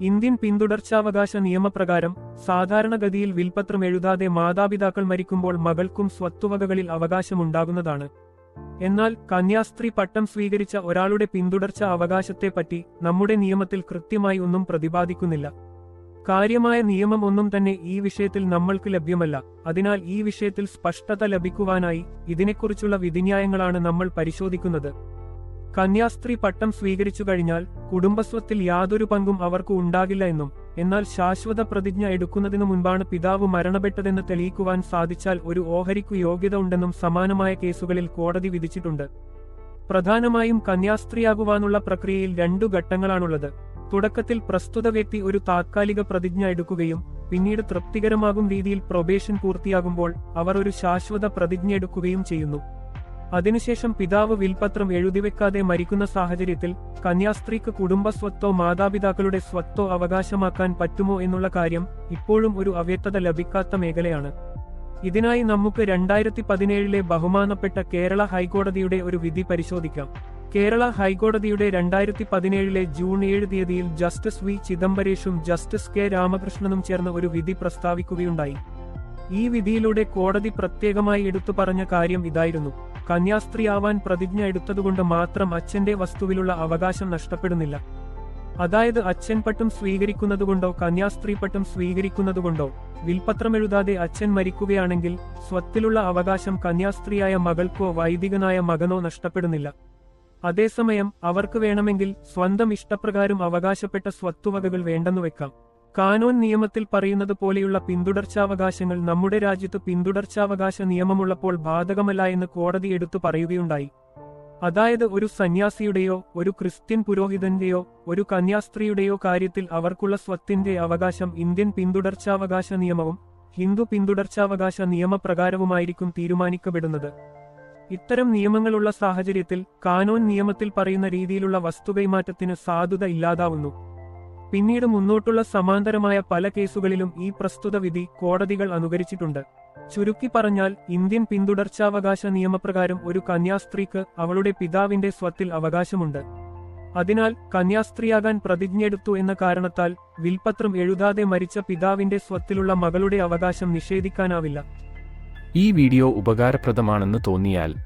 Indian പിന്തുടർച്ചാവകാശ നിയമപ്രകാരം സാധാരണഗതിയിൽ വിൽപത്രം എഴുതാതെ മാതാപിതാക്കൾ മരിക്കുമ്പോൾ മകൾക്കും സ്വത്തുവകകളിൽ അവകാശമുണ്ടാകുന്നതാണ്. എന്നാൽ കന്യാസ്ത്രീ പട്ടം സ്വീകരിച്ച ഒരാളുടെ പിന്തുടർച്ച അവകാശത്തെപ്പറ്റി നമ്മുടെ നിയമത്തിൽ കൃത്യമായി ഒന്നും പ്രതിപാദിക്കുന്നില്ല. കാര്യമായ നിയമം ഒന്നും തന്നെ ഈ വിഷയത്തിൽ നമ്മൾക്ക് ലഭ്യമല്ല. അതിനാൽ ഈ വിഷയത്തിൽ സ്പഷ്ടത ലഭിക്കുവാനായി ഇതിനെക്കുറിച്ചുള്ള വിധിന്യായങ്ങളാണ് നമ്മൾ പരിശോധിക്കുന്നത്. കന്യാസ്ത്രീ പട്ടം സ്വീകരിച്ചു കഴിഞ്ഞാൽ കുടുംബസ്വത്തിൽ യാതൊരു പങ്കും അവർക്ക് ഉണ്ടാകില്ല എന്നും എന്നാൽ ശാശ്വത പ്രതിജ്ഞ എടുക്കുന്നതിനു മുൻപാണ് പിതാവ് മരണപ്പെട്ടതെന്ന് തെളിയിക്കുവാൻ സാധിച്ചാൽ ഒരു ഓഹരിക്കു യോഗ്യത ഉണ്ടെന്നും സമാനമായ കേസുകളിൽ കോടതി വിധിച്ചിട്ടുണ്ട്. പ്രധാനമായും കന്യാസ്ത്രീയാകുവാനുള്ള പ്രക്രിയയിൽ രണ്ടു ഘട്ടങ്ങളാണുള്ളത്. തുടക്കത്തിൽ പ്രസ്തുത വ്യക്തി ഒരു താത്കാലിക പ്രതിജ്ഞ എടുക്കുകയും പിന്നീട് തൃപ്തികരമാകും രീതിയിൽ പ്രൊബേഷൻ പൂർത്തിയാകുമ്പോൾ അവർ ഒരു ശാശ്വത പ്രതിജ്ഞ എടുക്കുകയും ചെയ്യുന്നു. അതിനുശേഷം പിതാവ് വിൽപത്രം എഴുതിവെക്കാതെ മരിക്കുന്ന സാഹചര്യത്തിൽ കന്യാസ്ത്രീക്ക് കുടുംബസ്വത്തോ മാതാപിതാക്കളുടെ സ്വത്തോ അവകാശമാക്കാൻ പറ്റുമോ എന്നുള്ള കാര്യം ഇപ്പോഴും ഒരു അവ്യക്തത ലഭിക്കാത്ത മേഖലയാണ്. ഇതിനായി നമുക്ക് രണ്ടായിരത്തി പതിനേഴിലെ ബഹുമാനപ്പെട്ട കേരള ഹൈക്കോടതിയുടെ ഒരു വിധി പരിശോധിക്കാം. കേരള ഹൈക്കോടതിയുടെ രണ്ടായിരത്തി പതിനേഴിലെ ജൂൺ ഏഴ് തീയതിയിൽ ജസ്റ്റിസ് വി. ചിദംബരേഷും ജസ്റ്റിസ് കെ. രാമകൃഷ്ണനും ചേർന്ന് ഒരു വിധി പ്രസ്താവിക്കുകയുണ്ടായി. ഈ വിധിയിലൂടെ കോടതി പ്രത്യേകമായി എടുത്തു പറഞ്ഞ കാര്യം ഇതായിരുന്നു. കന്യാസ്ത്രീയാവാൻ പ്രതിജ്ഞ എടുത്തതുകൊണ്ട് മാത്രം അച്ഛന്റെ വസ്തുവിലുള്ള അവകാശം നഷ്ടപ്പെടുന്നില്ല. അതായത് അച്ഛൻ പട്ടും സ്വീകരിക്കുന്നതുകൊണ്ടോ കന്യാസ്ത്രീ പട്ടും സ്വീകരിക്കുന്നതുകൊണ്ടോ വിൽപത്രമെഴുതാതെ അച്ഛൻ മരിക്കുകയാണെങ്കിൽ സ്വത്തിലുള്ള അവകാശം കന്യാസ്ത്രീയായ മകൾക്കോ വൈദികനായ മകനോ നഷ്ടപ്പെടുന്നില്ല. അതേസമയം അവർക്ക് വേണമെങ്കിൽ സ്വന്തം ഇഷ്ടപ്രകാരം അവകാശപ്പെട്ട സ്വത്തുവകകൾ വേണ്ടെന്നു വെക്കാം. കാനോൻ നിയമത്തിൽ പറയുന്നത് പോലെയുള്ള പിന്തുടർച്ചാവകാശങ്ങൾ നമ്മുടെ രാജ്യത്ത് പിന്തുടർച്ചാവകാശ നിയമമുള്ളപ്പോൾ ബാധകമല്ല എന്ന് കോടതി എടുത്തു പറയുകയുണ്ടായി. അതായത് ഒരു സന്യാസിയുടെയോ ഒരു ക്രിസ്ത്യൻ പുരോഹിതന്റെയോ ഒരു കന്യാസ്ത്രീയുടെയോ കാര്യത്തിൽ അവർക്കുള്ള സ്വത്തിന്റെ അവകാശം ഇന്ത്യൻ പിന്തുടർച്ചാവകാശ നിയമവും ഹിന്ദു പിന്തുടർച്ചാവകാശ നിയമപ്രകാരവുമായിരിക്കും തീരുമാനിക്കപ്പെടുന്നത്. ഇത്തരം നിയമങ്ങളുള്ള സാഹചര്യത്തിൽ കാനോൻ നിയമത്തിൽ പറയുന്ന രീതിയിലുള്ള വസ്തുകൈമാറ്റത്തിന് സാധുത ഇല്ലാതാവുന്നു. പിന്നീട് മുന്നോട്ടുള്ള സമാന്തരമായ പല കേസുകളിലും ഈ പ്രസ്തുത വിധി കോടതികൾ അനുകരിച്ചിട്ടുണ്ട്. ചുരുക്കി പറഞ്ഞാൽ ഇന്ത്യൻ പിന്തുടർച്ചാവകാശ നിയമപ്രകാരം ഒരു കന്യാസ്ത്രീക്ക് അവളുടെ പിതാവിന്റെ സ്വത്തിൽ അവകാശമുണ്ട്. അതിനാൽ കന്യാസ്ത്രീയാകാൻ പ്രതിജ്ഞയെടുത്തു എന്ന കാരണത്താൽ വിൽപത്രം എഴുതാതെ മരിച്ച പിതാവിന്റെ സ്വത്തിലുള്ള മകളുടെ അവകാശം നിഷേധിക്കാനാവില്ല. ഈ വീഡിയോ ഉപകാരപ്രദമാണെന്ന് തോന്നിയാൽ